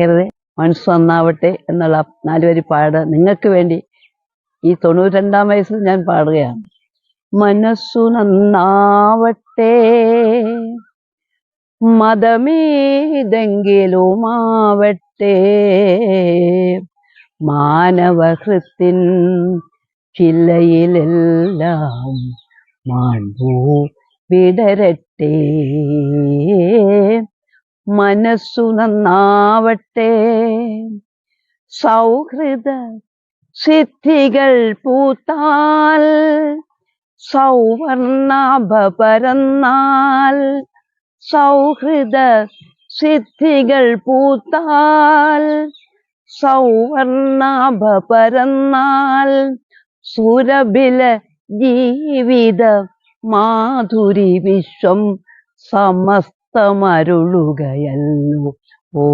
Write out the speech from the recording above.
കരുതേ. മനസ്സ് നന്നാവട്ടെ എന്നുള്ള നാലുവരി പാട് നിങ്ങൾക്ക് വേണ്ടി ഈ തൊണ്ണൂറ്റിരണ്ടാം വയസ്സിൽ ഞാൻ പാടുകയാണ്. മനസ്സു നന്നാവട്ടെ. മതമേതെങ്കിലുമാവട്ടെ. മാനവഹൃത്തിൻ ചില്ലയിലെല്ലാം മാൺപൂ വിടരട്ടെ. മനസ്സു നന്നാവട്ടെ. സൗഹൃദ സിദ്ധികൾ പൂത്താൽ സൗവർണാഭ പരന്നാൽ സൗഹൃദ സിദ്ധികൾ പൂത്താൽ സൗവർണാഭ പരന്നാൽ സുരഭില ജീവിത മാധുരി വിശ്വം സമസ്തമരുളുകയല്ലോ ഓ